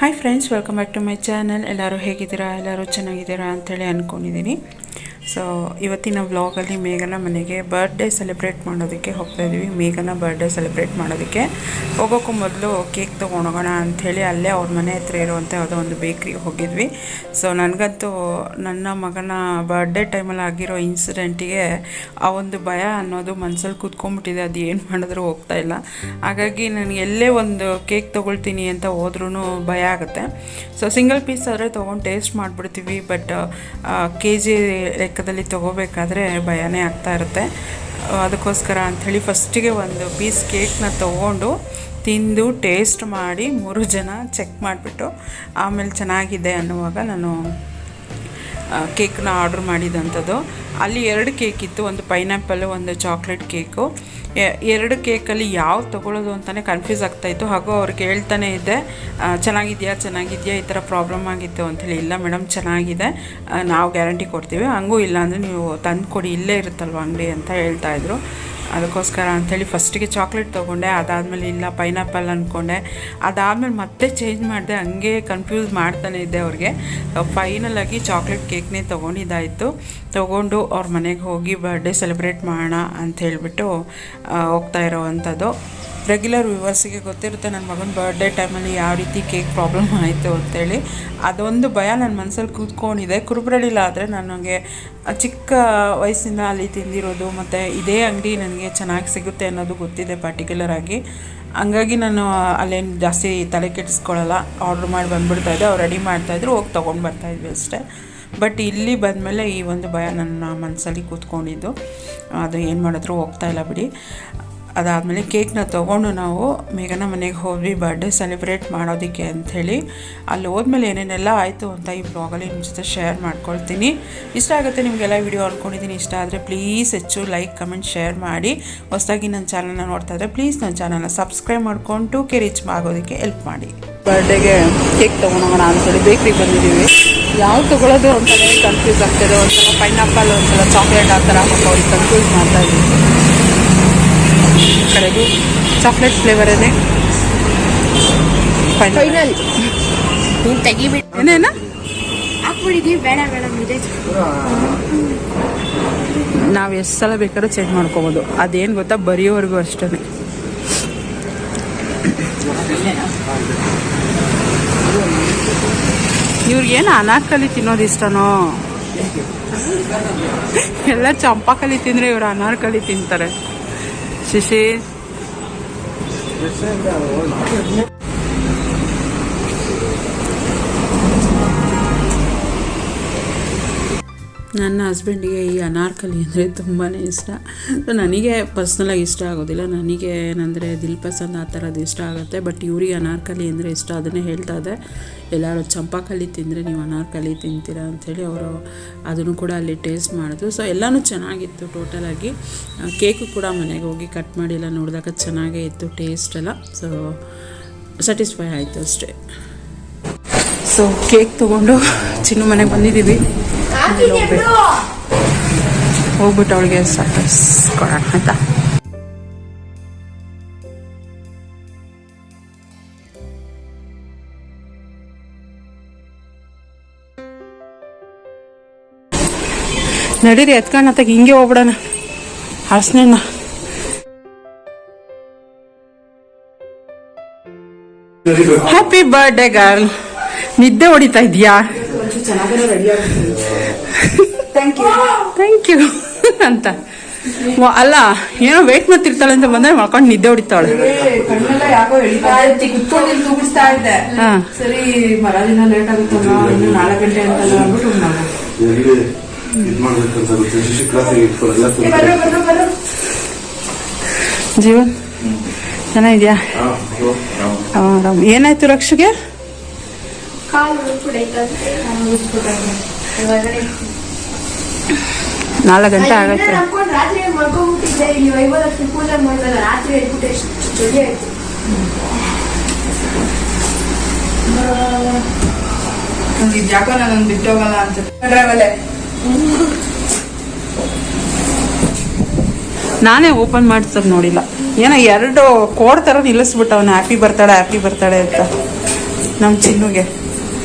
Hi friends welcome back to my channel ಎಲ್ಲರೂ ಹೇಗಿದ್ದೀರಾ? ಎಲ್ಲರೂ ಚೆನ್ನಾಗಿದ್ದೀರಾ ಅಂಥೇಳಿ ಅಂದ್ಕೊಂಡಿದ್ದೀನಿ ಸೊ ಇವತ್ತಿನ ವ್ಲಾಗಲ್ಲಿ ಮೇಘನ ಮನೆಗೆ ಬರ್ಡೇ ಸೆಲೆಬ್ರೇಟ್ ಮಾಡೋದಕ್ಕೆ ಹೋಗ್ತಾ ಇದ್ದೀವಿ ಮೇಘನ ಬರ್ಡೇ ಸೆಲೆಬ್ರೇಟ್ ಮಾಡೋದಕ್ಕೆ ಹೋಗೋಕ್ಕೂ ಮೊದಲು ಕೇಕ್ ತೊಗೊಂಡೋಗೋಣ ಅಂಥೇಳಿ ಅಲ್ಲೇ ಅವ್ರ ಮನೆ ಹತ್ರ ಇರುವಂಥ ಯಾವುದೋ ಒಂದು ಬೇಕ್ರಿಗೆ ಹೋಗಿದ್ವಿ. ಸೊ ನನಗಂತೂ ನನ್ನ ಮಗನ ಬರ್ಡೇ ಟೈಮಲ್ಲಿ ಆಗಿರೋ ಇನ್ಸಿಡೆಂಟಿಗೆ ಆ ಒಂದು ಭಯ ಅನ್ನೋದು ಮನಸ್ಸಲ್ಲಿ ಕೂತ್ಕೊಂಡ್ಬಿಟ್ಟಿದೆ. ಅದು ಏನು ಮಾಡಿದ್ರೂ ಹೋಗ್ತಾ ಇಲ್ಲ. ಹಾಗಾಗಿ ನನಗೆ ಎಲ್ಲೇ ಒಂದು ಕೇಕ್ ತೊಗೊಳ್ತೀನಿ ಅಂತ ಹೋದ್ರೂ ಭಯ ಆಗುತ್ತೆ. ಸೊ ಸಿಂಗಲ್ ಪೀಸ್ ಆದರೆ ತೊಗೊಂಡು ಟೇಸ್ಟ್ ಮಾಡಿಬಿಡ್ತೀವಿ. ಬಟ್ ಕೆ ಜಿ ಲೆಕ್ಕದಲ್ಲಿ ತೊಗೋಬೇಕಾದ್ರೆ ಭಯನೇ ಆಗ್ತಾ ಇರುತ್ತೆ. ಅದಕ್ಕೋಸ್ಕರ ಅಂಥೇಳಿ ಫಸ್ಟಿಗೆ ಒಂದು ಪೀಸ್ ಕೇಕ್ನ ತೊಗೊಂಡು ತಿಂದು ಟೇಸ್ಟ್ ಮಾಡಿ ಮೂರು ಜನ ಚೆಕ್ ಮಾಡಿಬಿಟ್ಟು ಆಮೇಲೆ ಚೆನ್ನಾಗಿದೆ ಅನ್ನುವಾಗ ನಾನು ಕೇಕ್ನ ಆರ್ಡ್ರ್ ಮಾಡಿದಂಥದ್ದು. ಅಲ್ಲಿ ಎರಡು ಕೇಕ್ ಇತ್ತು, ಒಂದು ಪೈನಾಪಲ್ಲು ಒಂದು ಚಾಕ್ಲೇಟ್ ಕೇಕು. ಎರಡು ಕೇಕಲ್ಲಿ ಯಾವ್ದು ತೊಗೊಳ್ಳೋದು ಅಂತಲೇ ಕನ್ಫ್ಯೂಸ್ ಆಗ್ತಾಯಿತ್ತು ಹಾಗೂ ಅವ್ರಿಗೆ ಹೇಳ್ತಾನೆ ಇದ್ದೆ ಚೆನ್ನಾಗಿದೆಯಾ ಚೆನ್ನಾಗಿದೆಯಾ, ಈ ಥರ ಪ್ರಾಬ್ಲಮ್ ಆಗಿತ್ತು ಅಂಥೇಳಿ. ಇಲ್ಲ ಮೇಡಮ್ ಚೆನ್ನಾಗಿದೆ. ನಾವು ಗ್ಯಾರಂಟಿ ಕೊಡ್ತೀವಿ. ಹಂಗೂ ಇಲ್ಲ ಅಂದರೆ ನೀವು ತಂದು ಕೊಡಿ ಇಲ್ಲೇ ಇರುತ್ತಲ್ವ ಅಂಗಡಿ? ಅಂತ ಹೇಳ್ತಾಯಿದ್ರು ಅದಕ್ಕೋಸ್ಕರ ಅಂಥೇಳಿ ಫಸ್ಟಿಗೆ ಚಾಕ್ಲೇಟ್ ತೊಗೊಂಡೆ, ಅದಾದಮೇಲೆ ಇಲ್ಲ, ಪೈನಾಪಲ್ ಅಂದ್ಕೊಂಡೆ ಅದಾದಮೇಲೆ ಮತ್ತೆ ಚೇಂಜ್ ಮಾಡಿದೆ, ಹಂಗೆ ಕನ್ಫ್ಯೂಸ್ ಮಾಡ್ತಾನೆ ಇದ್ದೆ ಅವ್ರಿಗೆ. ಫೈನಲಾಗಿ ಚಾಕ್ಲೇಟ್ ಕೇಕ್ನೇ ತೊಗೊಂಡಿದ್ದಾಯಿತು. ತೊಗೊಂಡು ಅವ್ರ ಮನೆಗೆ ಹೋಗಿ ಬರ್ಡೇ ಸೆಲೆಬ್ರೇಟ್ ಮಾಡೋಣ ಅಂತ ಹೇಳಿಬಿಟ್ಟು ಹೋಗ್ತಾ ಇರೋವಂಥದ್ದು. ರೆಗ್ಯುಲರ್ ವ್ಯೂವರ್ಸಿಗೆ ಗೊತ್ತಿರುತ್ತೆ ನನ್ನ ಮಗನ ಬರ್ಡೇ ಟೈಮಲ್ಲಿ ಯಾವ ರೀತಿ ಕೇಕ್ ಪ್ರಾಬ್ಲಮ್ ಆಯಿತು ಅಂತೇಳಿ. ಅದೊಂದು ಭಯ ನನ್ನ ಮನಸ್ಸಲ್ಲಿ ಕೂತ್ಕೊಂಡಿದೆ. ಕುರುಬ್ರಳ್ಳಿಲಾದರೆ ನನಗೆ ಚಿಕ್ಕ ವಯಸ್ಸಿಂದ ಅಲ್ಲಿ ತಿಂದಿರೋದು ಮತ್ತು ಇದೇ ಅಂಗಡಿ ನನಗೆ ಚೆನ್ನಾಗಿ ಸಿಗುತ್ತೆ ಅನ್ನೋದು ಗೊತ್ತಿದೆ ಪರ್ಟಿಕ್ಯುಲರ್ ಆಗಿ. ಹಂಗಾಗಿ ನಾನು ಅಲ್ಲೇನು ಜಾಸ್ತಿ ತಲೆ ಕೆಡಿಸ್ಕೊಳ್ಳಲ್ಲ ಆರ್ಡ್ರ್ ಮಾಡಿ ಬಂದ್ಬಿಡ್ತಾ ಇದ್ದೆ. ಅವ್ರು ರೆಡಿ ಮಾಡ್ತಾಯಿದ್ರು ಹೋಗಿ ತೊಗೊಂಡು ಬರ್ತಾಯಿದ್ವಿ ಅಷ್ಟೇ. ಬಟ್ ಇಲ್ಲಿ ಬಂದಮೇಲೆ ಈ ಒಂದು ಭಯ ನನ್ನ ಮನಸ್ಸಲ್ಲಿ ಕೂತ್ಕೊಂಡಿದ್ದು. ಅದು ಏನು ಮಾಡಿದ್ರು ಹೋಗ್ತಾ ಇಲ್ಲ ಬಿಡಿ. ಅದಾದಮೇಲೆ ಕೇಕ್ನ ತೊಗೊಂಡು ನಾವು ಮೇಘನ ಮನೆಗೆ ಹೋದ್ವಿ ಬರ್ಡೇ ಸೆಲೆಬ್ರೇಟ್ ಮಾಡೋದಕ್ಕೆ ಅಂಥೇಳಿ. ಅಲ್ಲಿ ಹೋದ್ಮೇಲೆ ಏನೇನೆಲ್ಲ ಆಯಿತು ಅಂತ ಈ ಬ್ಲಾಗಲ್ಲಿ ನಿಮ್ಮ ಜೊತೆ ಶೇರ್ ಮಾಡ್ಕೊಳ್ತೀನಿ. ಇಷ್ಟ ಆಗುತ್ತೆ ನಿಮಗೆಲ್ಲ ವಿಡಿಯೋ ಅಂದ್ಕೊಂಡಿದ್ದೀನಿ ಇಷ್ಟ ಆದರೆ ಪ್ಲೀಸ್ ಹೆಚ್ಚು ಲೈಕ್ ಕಮೆಂಟ್ ಶೇರ್ ಮಾಡಿ. ಹೊಸದಾಗಿ ನನ್ನ ಚಾನಲ್ನ ನೋಡ್ತಾ ಇದ್ದರೆ ಪ್ಲೀಸ್ ನನ್ನ ಚಾನಲ್ನ ಸಬ್ಸ್ಕ್ರೈಬ್ ಮಾಡ್ಕೊಂಡು ಕೆ ರೀಚ್ ಆಗೋದಕ್ಕೆ ಹೆಲ್ಪ್ ಮಾಡಿ. ಬರ್ಡೇಗೆ ಕೇಕ್ ತೊಗೊಂಡೋಗೋಣ ಅಂತೇಳಿ ಬೇಕ್ರಿಗೆ ಬಂದಿದ್ದೀವಿ. ಯಾವ್ದು ತೊಗೊಳೋದು ಅಂತಲೇ ಕನ್ಫ್ಯೂಸ್ ಆಗ್ತಿದೆ ಒಂದ್ಸಲ ಪೈನಾಪಲ್ ಒಂದ್ಸಲ ಚಾಕ್ಲೇಟ್ ಆ ಥರ ಅವ್ರಿಗೆ ಕನ್ಫ್ಯೂಸ್ ಮಾಡ್ತಾ ಇದ್ದೀವಿ. ಕಡೆಗೂ ಚಾಕ್ಲೇಟ್ ಫ್ಲೇವರ್ ಇದೆ. ಫೈನಲ್ ನೀನು ತೆಗಿಬಿಟ್ಟು ಏನೇನ? ಹಾಕ್ಬಿಡಿದೀವಿ ಬೇಡ ಬೇಡ ಇದೆ ನಾವು ಎಷ್ಟು ಸಲ ಬೇಕಾದ್ರೂ ಚೇಂಜ್ ಮಾಡ್ಕೋಬೋದು. ಅದೇನು ಗೊತ್ತಾ ಬರೆಯೋವರೆಗೂ ಅಷ್ಟೇ ಇವ್ರಿಗೇನು ಅನಾರ್ಕಲಿ ತಿನ್ನೋದು ಇಷ್ಟನೋ? ಎಲ್ಲ ಚಂಪಾಕಲಿ ತಿಂದರೆ ಇವ್ರು ಅನಾರ್ಕಲಿ ತಿಂತಾರೆ. 西西你现 ನನ್ನ ಹಸ್ಬೆಂಡಿಗೆ ಈ ಅನಾರ್ಕಲಿ ಅಂದರೆ ತುಂಬಾ ಇಷ್ಟ. ಸೊ ನನಗೆ ಪರ್ಸ್ನಲಾಗಿ ಇಷ್ಟ ಆಗೋದಿಲ್ಲ. ನನಗೆ ಏನಂದರೆ ದಿಲ್ ಪಸಂದ್ ಆ ಥರದ್ದು ಇಷ್ಟ ಆಗುತ್ತೆ. ಬಟ್ ಇವ್ರಿಗೆ ಅನಾರ್ಕಲಿ ಅಂದರೆ ಇಷ್ಟ. ಅದನ್ನೇ ಹೇಳ್ತಾ ಇದೆ ಎಲ್ಲರೂ ಚಂಪಾಕಲಿ ತಿಂದರೆ ನೀವು ಅನಾರ್ಕಲಿ ತಿಂತೀರಾ ಅಂಥೇಳಿ ಅವರು ಅದನ್ನು ಕೂಡ ಅಲ್ಲಿ ಟೇಸ್ಟ್ ಮಾಡಿದ್ರು. ಸೊ ಎಲ್ಲನೂ ಚೆನ್ನಾಗಿತ್ತು ಟೋಟಲಾಗಿ ಕೇಕು ಕೂಡ ಮನೆಗೆ ಹೋಗಿ ಕಟ್ ಮಾಡಿಲ್ಲ ನೋಡಿದಾಗ ಚೆನ್ನಾಗೇ ಇತ್ತು ಟೇಸ್ಟ್ ಎಲ್ಲ. ಸೊ ಸ್ಯಾಟಿಸ್ಫೈ ಆಯಿತು ಅಷ್ಟೇ. ಸೊ ಕೇಕ್ ತಗೊಂಡು ಚಿನ್ನು ಮನೆಗೆ ಬಂದಿದ್ದೀವಿ. ಹೋಗ್ಬೇಕು. ಹೋಗ್ಬಿಟ್ಟು ಅವಳಿಗೆ ಸರ್ಪ್ರೈಸ್ ಕೊಡೋಣ ಆಯ್ತಾ ನಡೀರಿ ಎತ್ಕೊಂಡು ಅತ್ತಾಗ ಹಿಂಗೆ ಹೋಗ್ಬಿಡೋಣ. ಹಳಸ್ನೇನ ಹ್ಯಾಪಿ ಬರ್ಡೇ ಗರ್ಲ್ ನಿದ್ದೆ ಹೊಡಿತಾ ಇದೆಯಾ ಥ್ಯಾಂಕ್ ಯು ಅಂತ. ವ- ಅಲ್ಲ ಏನೋ ವೇಟ್ ಮಾಡ್ತಿರ್ತಾಳೆ ಅಂತ ಬಂದ್ರೆ ಮಾಡ್ಕೊಂಡು ನಿದ್ದೆ ಹೊಡಿತಾಳೆ. ಜೀವನ್ ಚೆನ್ನಾಗಿದ್ಯಾ. ಏನಾಯ್ತು ರಕ್ಷಗೆ? ಕಾಲು ನಾಲ್ಕು ಗಂಟೆ ಆಗತ್ತೆ. ನಮ್ಕೊಂಡು ರಾತ್ರಿ ಮಲ್ಕೊಂಡ್ಬಿಟ್ಟಿದ್ದೆ ಇಲ್ಲಿ ವೈಭವಲಕ್ಷ್ಮಿ ಪೂಜೆ ಮಾಡಿದಾಗ ರಾತ್ರಿ ಹೇಳ್ಬಿಟ್ಟು ಎಷ್ಟು ಚಳಿ ಆಯ್ತು? ನಂಗೆ ಇದು ಯಾಕೋ ನಾನು ಬಿಟ್ಟೋಗಲ್ಲ ಅಂತ. ನಾನೇ ಓಪನ್ ಮಾಡಿಸೋದು ನೋಡಿಲ್ಲ. ಏನೋ ಎರಡು ಕೋಡ್ ಥರ ನಿಲ್ಲಿಸ್ಬಿಟ್ಟವನ. ಹ್ಯಾಪಿ ಬರ್ತಾಳೆ ಹ್ಯಾಪಿ ಬರ್ತಾಳೆ ಅಂತ. ನಮ್ಮ ಚಿನ್ನುಗೆ.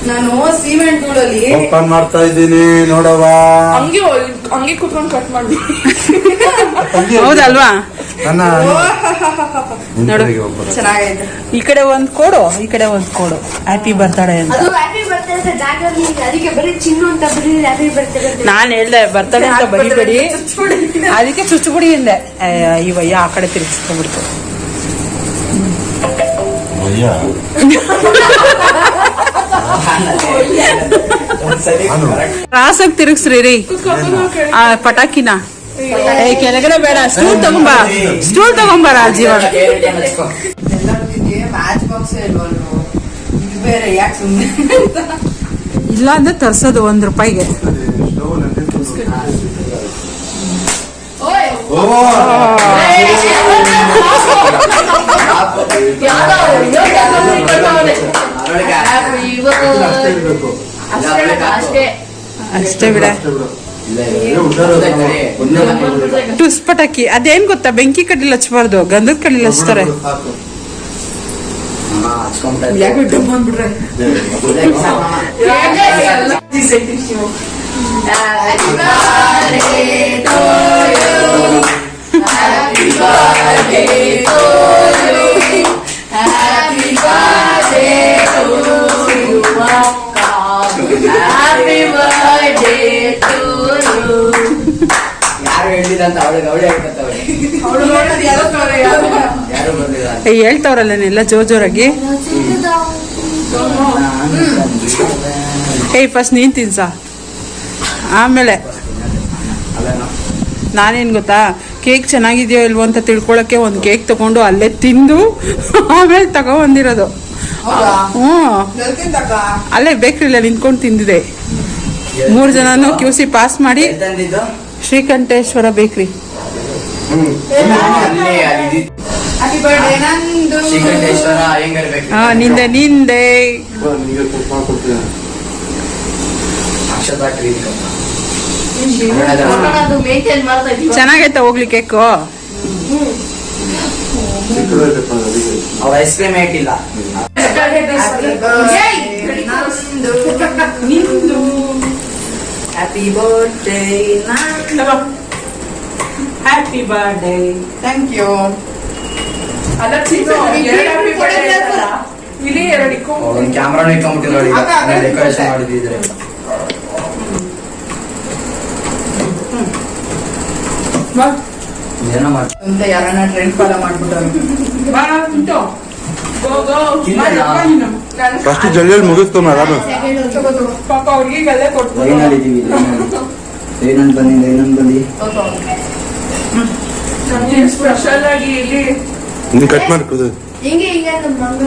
ನಾನು ಸಿಮೆಂಟ್ ಧೂಳಲ್ಲಿ ಓಪನ್ ಮಾಡ್ತಾ ಇದ್ದೀನಿ ನೋಡವ ಹಂಗೆ ಹಂಗೆ ಕುತ್ಕೊಂಡು ಕಟ್ ಮಾಡಿ ಹೌದಲ್ವಾ? ನನ್ನ ನೋಡು. ಚೆನ್ನಾಗೈತೆ. ಈ ಕಡೆ ಒಂದ್ ಕೊಡು ಈ ಕಡೆ ಒಂದ್ ಕೊಡು. ಹ್ಯಾಪಿ ಬರ್ತಡೆ ಅಂತ. ಅದು ಹ್ಯಾಪಿ ಬರ್ತಾರೆ ಅಂತ. ಅದಕ್ಕೆ ಬರೀ ಚಿನ್ನು ಅಂತ ಬರೀ ಹ್ಯಾಪಿ ಅಂತ ನಾನ್ ಹೇಳ್ದೆ ಬರ್ತಡೆ ಅಂತ ಬರಿಬೇಡಿ. ಅದಕ್ಕೆ ಚುಚ್ಚುಬಿಡಿ ಹಿಂದೆ. ಇವಯ್ಯ ಆ ಕಡೆ ತಿರ್ಗಿಸ್ಕೊಂಡ್ಬಿಡ್ತು. ಅಯ್ಯ. ರಾಸಾಗಿ ತಿರುಗಿಸ್ರಿ ರೀ ಆ ಪಟಾಕಿನ. ಕೆಳಗಡೆ ಬೇಡ ಸ್ಟೂಲ್ ತಗೊಂಬ. ಸ್ಟೂಲ್ ತಗೊಂಬ ರಾಜೀವ ಇಲ್ಲ ಅಂದ್ರೆ ತರ್ಸೋದು ಒಂದ್ ರೂಪಾಯಿಗೆ. ಅಷ್ಟೇ ಇರ್ಬೇಕು. ಅಷ್ಟೇ ಅಷ್ಟೇ ಬಿಡ ಅಷ್ಟೇ ಬಿಡು. ಏ, ಉದ್ದಾರ ಅದು. ಒಂದೇ ಒಂದು ಟುಸ್ ಪಟಾಕಿ ಅದೇನ್ ಗೊತ್ತಾ? ಬೆಂಕಿ ಕಡ್ಡಿಲ್ ಹಚ್ಬಾರ್ದು. ಗಂಧದ ಕಡ್ಡಿಲ್ ಹಚ್ತಾರೆ. ಸಾಕು. ಬರ್ಡೇ ಟು ಯು ಯಾರು ಹೇಳಿಲ್ಲ ಅಂತ ಅವಳಿಗೆ ಅವಳೇ ಹೇಳ್ಕೊತಾವಳೆ ಅವಳು ನೋಡೋದು ಯಾರೋ ಕಡೆ ಯಾರೋ ಯಾರು ಬಂದಿಲ್ಲ ಅಂತ. ಹೇಳ್ತಾವ್ರಲ್ಲ ಎಲ್ಲ ಜೋರ್ ಜೋರಾಗಿ ಏಯ್ ಫಸ್ಟ್ ನೀನ್ ತಿನ್ಸ. ಆಮೇಲೆ. ಅಲ್ಲೇನೋ. ನಾನೇನ್ ಗೊತ್ತಾ? ಕೇಕ್ ಚೆನ್ನಾಗಿದೆಯೋ ಇಲ್ವೋ ಅಂತ ತಿಳ್ಕೊಳಕ್ಕೆ ಒಂದ್ ಕೇಕ್ ತಗೊಂಡು ಅಲ್ಲೇ ತಿಂದು ಆಮೇಲೆ ತಗೋ ಅಲ್ಲೇ ಬೇಕ್ರಿಲ್ಲ ನಿಂತ್ಕೊಂಡು ತಿಂದಿದೆ. ಮೂರ್ ಜನನು ಕ್ಯೂ ಸಿ ಪಾಸ್ ಮಾಡಿ ತಂದಿದ್ದು? ಶ್ರೀಕಂಠೇಶ್ವರ ಬೇಕ್ರಿ. ನಂದು. ಹಾ ನಿಂದೆ ನಿಂದೆ. ಚೆನ್ನಾಗೈತ ಹೋಗ್ಲಿ ಕೇಕು ಐಸ್ ಕ್ರೀಮ್ ಇಟ್ಟಿಲ್ಲ happy birthday happy birthday thank you ಅಲ್ಲ ಹ್ಯಾಪಿ ಇಲ್ಲಿ ಎರಡು ಇಕ್ಕೊಂಡು ಒಂದು ಕ್ಯಾಮ್ರಾನು ಇಟ್ಕೊಂಡ್ಬಿಟ್ಟಿಲ್ಲ ಡೆಕೋರೇಷನ್ ಮಾಡಿದ್ರೆ ಏನೋ ಮಾಡಿ ಯಾರನ್ನ ಟ್ರೆಂಡ್ ಫಾಲೋ ಮಾಡ್ಬಿಟ್ಟವ್ರು ಫಸ್ಟ್ ಜಲ್ದಿಯಲ್ಲಿ ಮುಗಿಸ್ತು ಮೇಡಮ್ ಪಾಪ ಅವ್ರಿಗಲ್ಲೇ ಕೊಟ್ಟು ಲೈನಲ್ಲಿ ಇದೀವಿ ಏನಂತ ಬಂದಿದೆ ಏನಂತ ಬಂದಿ ಸ್ಪೆಷಲ್ ಆಗಿ ಇಲ್ಲಿ ನೀನ್ ಕಟ್ ಮಾಡ್ಕೊದು ಹಿಂಗೆ ಹಿಂಗೆ ನಮ್ಮ ಮಂಗ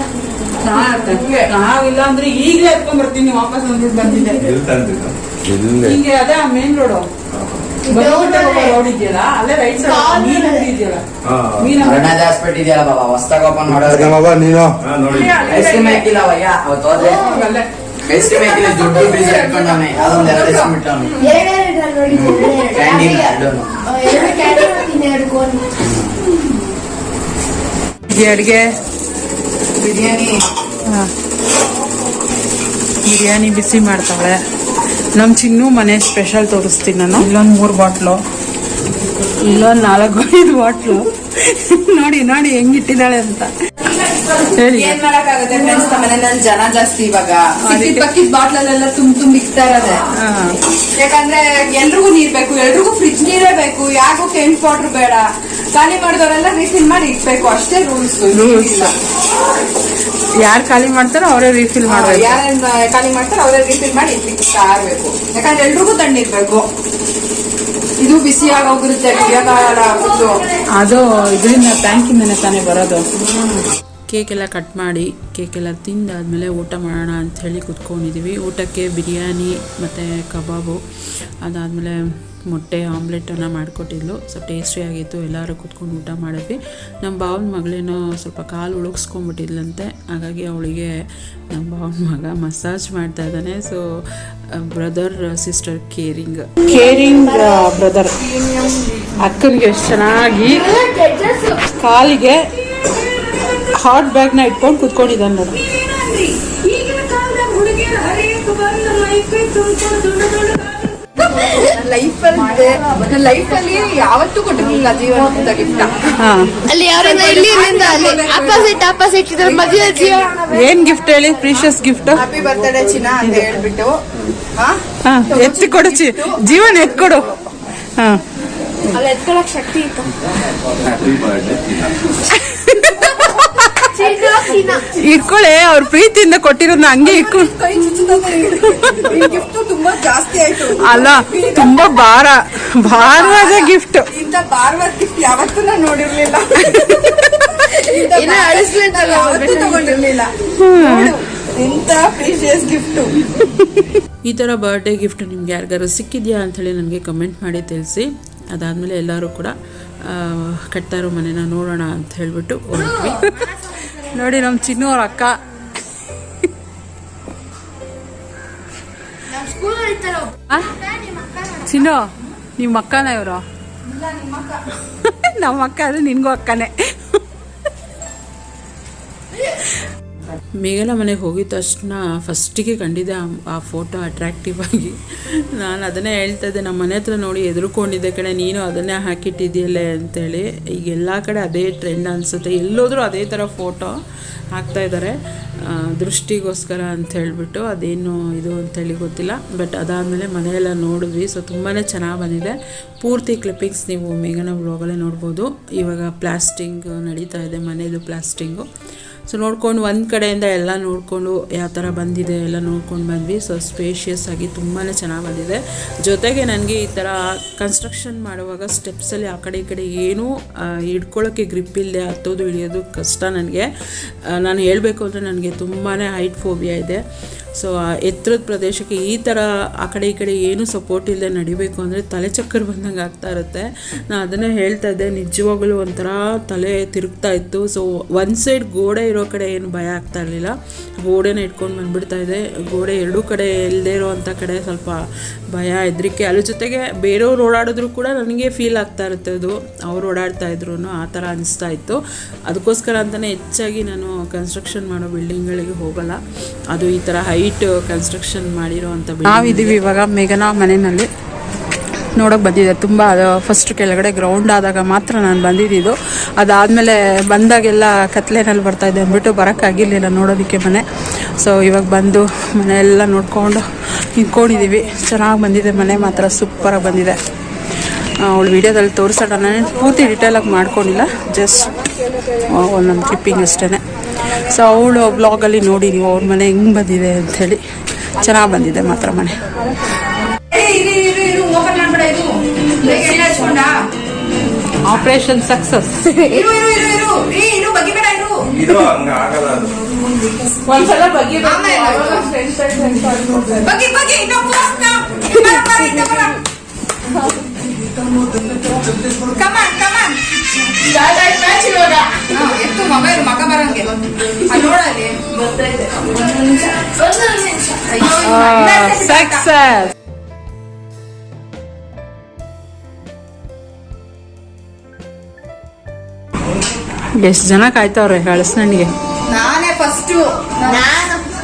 ನಾವಿಲ್ಲ ಅಂದ್ರೆ ಈಗಲೇ ಎತ್ಕೊಂಡ್ ಬರ್ತೀನಿ ವಾಪಸ್ ಅಂದ್ಬಿಟ್ಟು ಬಂದಿದ್ದೆ. ಹಿಂಗೆ ಅದೇ ಮೇನ್ ರೋಡು ಅರುಣಾದ ಹಾಸ್ಪಿಟ್ ಇದೆಯಲ್ಲ. ಬಾಬಾ ಹೊಸ್ದಾಗ ಓಪನ್ ಮಾಡೋದು. ನಮ್ಮವ್ವ ನೀನು? ಐಸ್ ಕ್ರೀಮ್ ಹಾಕಿಲ್ಲ ಅವಯ್ಯ ಅವತ್ತು ಹೋದ್ರೆ ಅಲ್ಲೇ. ಐಸ್ ಕ್ರೀಮ್ ಹಾಕಿಲ್ಲ ದುಡ್ಡು ಬೀಜ ಇಟ್ಕೊಂಡವನೆ ಅದೊಂದು ಎರಡು ಐಸ್ ಕ್ಯಾಂಡೀನ್ ಎರಡೂನು ಅಡ್ಗೆ ಬಿರಿಯಾನಿ. ಹಾ. ಬಿರಿಯಾನಿ ಬಿಸಿ ಮಾಡ್ತಾಳೆ ನಮ್ಮ ಚಿನ್ನು ಮನೆ ಸ್ಪೆಷಲ್ ತೋರಿಸ್ತೀನಿ ನಾನು. ಇಲ್ಲೊಂದು ಮೂರು ಬಾಟ್ಲು. ಇಲ್ಲೊಂದು ನಾಲ್ಕು ಐದು ಬಾಟ್ಲು. ನೋಡಿ ನೋಡಿ ಹೆಂಗಿಟ್ಟಿದ್ದಾಳೆ ಅಂತ. ಹೇಳಿ. ಏನ್ ಮಾಡಕ್ಕಾಗುತ್ತೆ ಫ್ರೆಂಡ್ಸ್ ನಮ್ಮ ಮನೆಯಲ್ಲಿ ಜನ ಜಾಸ್ತಿ ಇವಾಗ. ಪಕ್ಕಿದ ಬಾಟ್ಲಲ್ಲೆಲ್ಲ ತುಂಬ ತುಂಬ ಇಕ್ತಾ ಇರೋದೆ. ಹಾ. ಯಾಕಂದ್ರೆ ಎಲ್ರಿಗೂ ನೀರ್ ಬೇಕು ಎಲ್ರಿಗೂ ಫ್ರಿಜ್ ನೀರೇ ಬೇಕು ಯಾರಿಗೂ ಕೆಂಟ್ ವಾಟರ್ ಬೇಡ. ಖಾಲಿ ಮಾಡಿದವರೆಲ್ಲ ರೀಫಿಲ್ ಮಾಡಿ ಇಡ್ಬೇಕು ಅಷ್ಟೇ ರೂಲ್ಸ್. ಯಾರು ಖಾಲಿ ಮಾಡ್ತಾರೋ ಅವರೇ ರೀಫಿಲ್ ಮಾಡಿ ಯಾರನ್ನ ಖಾಲಿ ಮಾಡ್ತಾರೋ ಅವರೇ ರೀಫಿಲ್ ಮಾಡಿ ಇಡ್ಲಿಕ್ಕೆ ಇರ್ಬೇಕು ಯಾಕಂದ್ರೆ ಎಲ್ರಿಗೂ ತಣ್ಣೀರ್ಬೇಕು ಇದು ಬಿಸಿ ಆಗೋಗಿರುತ್ತೆ ಕುಡಿಯೋಕ್ಕಾಗಲ್ಲ ಫುಲ್ಲು ಅದು ಇದರಿಂದ ಟ್ಯಾಂಕಿಂದನೇ ತಾನೇ ಬರೋದು. ಕೇಕ್ ಎಲ್ಲ ಕಟ್ ಮಾಡಿ ಕೇಕ್ ಎಲ್ಲ ತಿಂದಾದ್ಮೇಲೆ ಊಟ ಮಾಡೋಣ ಅಂತ ಹೇಳಿ ಕುತ್ಕೊಂಡಿದ್ದೀವಿ ಊಟಕ್ಕೆ ಬಿರಿಯಾನಿ ಮತ್ತು ಕಬಾಬು. ಅದಾದಮೇಲೆ ಮೊಟ್ಟೆ ಆಮ್ಲೆಟನ್ನು ಮಾಡಿಕೊಟ್ಟಿದ್ಲು. ಸ್ವಲ್ಪ ಟೇಸ್ಟಿಯಾಗಿತ್ತು ಎಲ್ಲರೂ ಕುತ್ಕೊಂಡು ಊಟ ಮಾಡಿದ್ವಿ. ನಮ್ಮ ಬಾವನ ಮಗಳೇನೋ ಸ್ವಲ್ಪ ಕಾಲು ಉಳುಗಿಸ್ಕೊಂಡ್ಬಿಟ್ಟಿದ್ಲಂತೆ. ಹಾಗಾಗಿ ಅವಳಿಗೆ ನಮ್ಮ ಭಾವನ ಮಗ ಮಸಾಜ್ ಮಾಡ್ತಾ ಇದ್ದಾನೆ. So brother sister caring caring brother ಅಕ್ಕನಿಗೆ ಎಷ್ಟು ಚೆನ್ನಾಗಿ ಕಾಲಿಗೆ ಹಾಟ್ ಬ್ಯಾಗ್ನ ಇಟ್ಕೊಂಡು ಕುತ್ಕೊಂಡಿದ್ದಾನೆ ನೋಡು. ಲೈಫಲ್ಲಿ ನನ್ನ ಲೈಫಲ್ಲಿ ಯಾವತ್ತೂ ಕೊಟ್ಟಿರ್ಲಿಲ್ಲ ಜೀವನದ ಗಿಫ್ಟ್ ಹಾ. ಅಲ್ಲಿ ಯಾರಿಂದ ಇಲ್ಲಿ ಇಲ್ಲಿಂದ ಅಲ್ಲಿ ಅಪೋಸಿಟ್ ಅಪೋಸಿಟ್ ಇದ್ರ ಮದುವೆ ಏನ್ ಗಿಫ್ಟ್ ಹೇಳಿ? ಪ್ರೀಶಿಯಸ್ ಗಿಫ್ಟ್ ಹ್ಯಾಪಿ ಬರ್ತ್ಡೇ ಚಿನ್ನ ಅಂತ ಹೇಳ್ಬಿಟ್ಟು. ಎತ್ತಿ ಕೊಡು ಚಿ ಜೀವನ ಎತ್ಕೊಡು ಹಾ. ಅಲ್ಲಿ ಎತ್ಕೊಳಕ್ ಶಕ್ತಿ ಇತ್ತು. ಇಟ್ಕೊಳ್ಳಿ ಅವ್ರ ಪ್ರೀತಿಯಿಂದ ಕೊಟ್ಟಿರೋದನ್ನ ಹಂಗೆ ಇಟ್ಕೊಂಡು ಈ ಗಿಫ್ಟ್ ತುಂಬಾ ಜಾಸ್ತಿ ಆಯ್ತು ಅಲ್ಲ ತುಂಬಾ ಭಾರ ಭಾರವಾದ ಗಿಫ್ಟ್ ಇಂಥ ಭಾರವಾದ ಗಿಫ್ಟ್ ಯಾವತ್ತೂ ನಾನು ನೋಡಿರ್ಲಿಲ್ಲ. ತಗೊಂಡಿರ್ಲಿಲ್ಲ. ಪ್ರೀಶಿಯಸ್ ಗಿಫ್ಟ್ ಈ ಥರ ಬರ್ಡೇ ಗಿಫ್ಟ್ ನಿಮ್ಗೆ ಯಾರಿಗಾರು ಸಿಕ್ಕಿದೆಯಾ ಅಂಥೇಳಿ ನನಗೆ ಕಮೆಂಟ್ ಮಾಡಿ ತಿಳಿಸಿ. ಅದಾದಮೇಲೆ ಎಲ್ಲರೂ ಕೂಡ ಕಟ್ತಾರೋ ಕಟ್ತಾ ಇರೋ ಮನೇನ ನೋಡೋಣ ಅಂತ ಹೇಳ್ಬಿಟ್ಟು ಹೊರಟ್ವಿ ನೋಡಿ ನಮ್ಮ ಚಿನ್ನು ಅವ್ರ ಅಕ್ಕ? ಚಿನ್ನು ನಿಮ್ಮ ಅಕ್ಕನ ಇವರು? ನಮ್ಮ ಅಕ್ಕ. ಅದು ನಿನ್ಗೂ ಅಕ್ಕನೇ. ಮೇಘಲ ಮನೆಗೆ ಹೋಗಿದ ತಕ್ಷಣ ಫಸ್ಟಿಗೆ ಕಂಡಿದ್ದೆ ಆ- ಫೋಟೋ ಅಟ್ರಾಕ್ಟಿವ್ ಆಗಿ. ನಾನು ಅದನ್ನೇ ಹೇಳ್ತಾ ಇದ್ದೆ, ನಮ್ಮ ಮನೆ ಹತ್ರ ನೋಡಿ ಎದುರುಕೊಂಡಿದ್ದೆ ಕಡೆ ನೀನು ಅದನ್ನೇ ಹಾಕಿಟ್ಟಿದ್ದೀಯಲ್ಲೇ ಅಂತೇಳಿ. ಈಗ ಎಲ್ಲ ಕಡೆ ಅದೇ ಟ್ರೆಂಡ್ ಅನಿಸುತ್ತೆ. ಎಲ್ಲೋದ್ರೂ ಅದೇ ಥರ ಫೋಟೋ ಹಾಕ್ತಾ ಇದ್ದಾರೆ ದೃಷ್ಟಿಗೋಸ್ಕರ ಅಂತ ಹೇಳಿಬಿಟ್ಟು ಅದೇನು ಇದು ಅಂತೇಳಿ ಗೊತ್ತಿಲ್ಲ. ಬಟ್ ಅದಾದಮೇಲೆ ಮನೆಯೆಲ್ಲ ನೋಡಿದ್ವಿ. ಸೊ ತುಂಬಾ ಚೆನ್ನಾಗಿ ಬಂದಿದೆ. ಪೂರ್ತಿ ಕ್ಲಿಪ್ಪಿಂಗ್ಸ್ ನೀವು ಮೇಘನ ಬ್ಲಾಗಲ್ಲೇ ನೋಡ್ಬೋದು. ಇವಾಗ ಪ್ಲಾಸ್ಟಿಂಗ್ ನಡೀತಾ ಇದೆ ಮನೆಯದು ಪ್ಲಾಸ್ಟಿಂಗು ಸೊ ನೋಡ್ಕೊಂಡು ಒಂದು ಕಡೆಯಿಂದ ಎಲ್ಲ ನೋಡಿಕೊಂಡು ಯಾವ ಥರ ಬಂದಿದೆ ಎಲ್ಲ ನೋಡ್ಕೊಂಡು ಬಂದ್ವಿ. ಸೊ ಸ್ಪೇಷಿಯಸ್ ಆಗಿ ತುಂಬಾ ಚೆನ್ನಾಗಿ ಬಂದಿದೆ. ಜೊತೆಗೆ ನನಗೆ ಈ ಥರ ಕನ್ಸ್ಟ್ರಕ್ಷನ್ ಮಾಡುವಾಗ ಸ್ಟೆಪ್ಸಲ್ಲಿ ಆ ಕಡೆ ಈ ಕಡೆ ಏನೂ ಹಿಡ್ಕೊಳ್ಳೋಕ್ಕೆ ಗ್ರಿಪ್ ಇಲ್ಲದೆ ಹತ್ತೋದು ಇಳಿಯೋದು ಕಷ್ಟ ನನಗೆ. ನಾನು ಹೇಳಬೇಕು ಅಂದರೆ ನನಗೆ ತುಂಬಾ ಹೈಟ್ ಫೋಬಿಯಾ ಇದೆ. ಸೊ ಎತ್ತರದ ಪ್ರದೇಶಕ್ಕೆ ಈ ಥರ ಆ ಕಡೆ ಈ ಕಡೆ ಏನು ಸಪೋರ್ಟ್ ಇಲ್ಲದೆ ನಡಿಬೇಕು ಅಂದರೆ ತಲೆ ಚಕ್ಕರ್ ಬಂದಂಗೆ ಆಗ್ತಾ ಇರುತ್ತೆ. ನಾನು ಅದನ್ನೇ ಹೇಳ್ತಾ ಇದ್ದೆ. ನಿಜವಾಗಲೂ ಒಂಥರ ತಲೆ ತಿರುಗ್ತಾ ಇತ್ತು. ಸೊ ಒಂದು ಸೈಡ್ ಗೋಡೆ ಇರೋ ಕಡೆ ಏನು ಭಯ ಆಗ್ತಾ ಇರಲಿಲ್ಲ. ಗೋಡೆನ ಇಟ್ಕೊಂಡು ಬಂದ್ಬಿಡ್ತಾ ಇದೆ. ಗೋಡೆ ಎರಡೂ ಕಡೆ ಇಲ್ಲದೆ ಇರೋವಂಥ ಕಡೆ ಸ್ವಲ್ಪ ಭಯ ಹೆದರಿಕೆ ಅದ್ರ ಜೊತೆಗೆ ಬೇರೆಯವ್ರು ಓಡಾಡಿದ್ರು ಕೂಡ ನನಗೆ ಫೀಲ್ ಆಗ್ತಾ ಇರುತ್ತೆ ಅದು. ಅವ್ರು ಓಡಾಡ್ತಾ ಇದ್ರು ಆ ಥರ ಅನಿಸ್ತಾ ಇತ್ತು. ಅದಕ್ಕೋಸ್ಕರ ಅಂತಲೇ ಹೆಚ್ಚಾಗಿ ನಾನು ಕನ್ಸ್ಟ್ರಕ್ಷನ್ ಮಾಡೋ ಬಿಲ್ಡಿಂಗ್ಗಳಿಗೆ ಹೋಗಲ್ಲ. ಅದು ಈ ಥರ ಹೈಟ್ ಕನ್ಸ್ಟ್ರಕ್ಷನ್ ಮಾಡಿರೋ ಅಂಥ ನಾವಿದ್ದೀವಿ ಇವಾಗ ಮೇಘನಾ ಮನೆಯಲ್ಲಿ. ನೋಡೋಕೆ ಬಂದಿದೆ ತುಂಬ ಫಸ್ಟ್ ಕೆಳಗಡೆ ಗ್ರೌಂಡ್ ಆದಾಗ ಮಾತ್ರ ನಾನು ಬಂದಿದ್ದು. ಅದಾದಮೇಲೆ ಬಂದಾಗೆಲ್ಲ ಕತ್ಲೆನಲ್ಲಿ ಬರ್ತಾಯಿದ್ದೆ ಅಂದ್ಬಿಟ್ಟು ಬರೋಕ್ಕಾಗಿರಲಿಲ್ಲ ನೋಡೋದಕ್ಕೆ ಮನೆ. ಸೊ ಇವಾಗ ಬಂದು ಮನೆಯೆಲ್ಲ ನೋಡಿಕೊಂಡು ನಿಂತ್ಕೊಂಡಿದ್ದೀವಿ ಚೆನ್ನಾಗಿ ಬಂದಿದೆ ಮನೆ ಮಾತ್ರ, ಸೂಪರಾಗಿ ಬಂದಿದೆ. ಅವಳು ವಿಡಿಯೋದಲ್ಲಿ ತೋರಿಸೋಣ. ನಾನು ಪೂರ್ತಿ ಡಿಟೇಲಾಗಿ ಮಾಡ್ಕೊಂಡಿಲ್ಲ ಜಸ್ಟ್ ಒಂದೊಂದು ಕ್ಲಿಪ್ಪಿಂಗ್ ಅಷ್ಟೇ ಸೊ ಅವಳು ಬ್ಲಾಗಲ್ಲಿ ನೋಡಿ ಅವ್ರ ಮನೆ ಹೆಂಗೆ ಬಂದಿದೆ? ಅಂಥೇಳಿ ಚೆನ್ನಾಗಿ ಬಂದಿದೆ ಮಾತ್ರ ಮನೆ. ಆಪರೇಷನ್ ಸಕ್ಸಸ್ ಇರು ಇರು ಇರು ಇರು. ರೀ ಇರು ಬಗ್ಗಿಬೇಡ ಇರು. ಇದು ಹಂಗ ಆಗಲ್ಲ ಅದು. ಒಂದ್ಸಲ ಬಗ್ಗೆ ಆಮೇಲೆ ಬಗ್ಗಿ ಬಗ್ಗಿ ಇನ್ನೂ ಫೋನ್ ಬರ ಬರ ಇತ್ತ ಬರ ಕಮಾನ್ ಕಮಾನ್ ಮ್ಯಾಚ್ ಇವಾಗ. ಹಾ, ಎತ್ತು ಮೊಬೈಲ್ ಮಗ ಬರಂಗೆ. ನೋಡಲ್ಲಿ. ಸಕ್ಸಸ್ ಎಷ್ಟು ಜನ ಕಾಯ್ತಾವ್ರೆ ಹಳಸನಣ್ಣಿಗೆ ನಾನೇ ಫಸ್ಟ್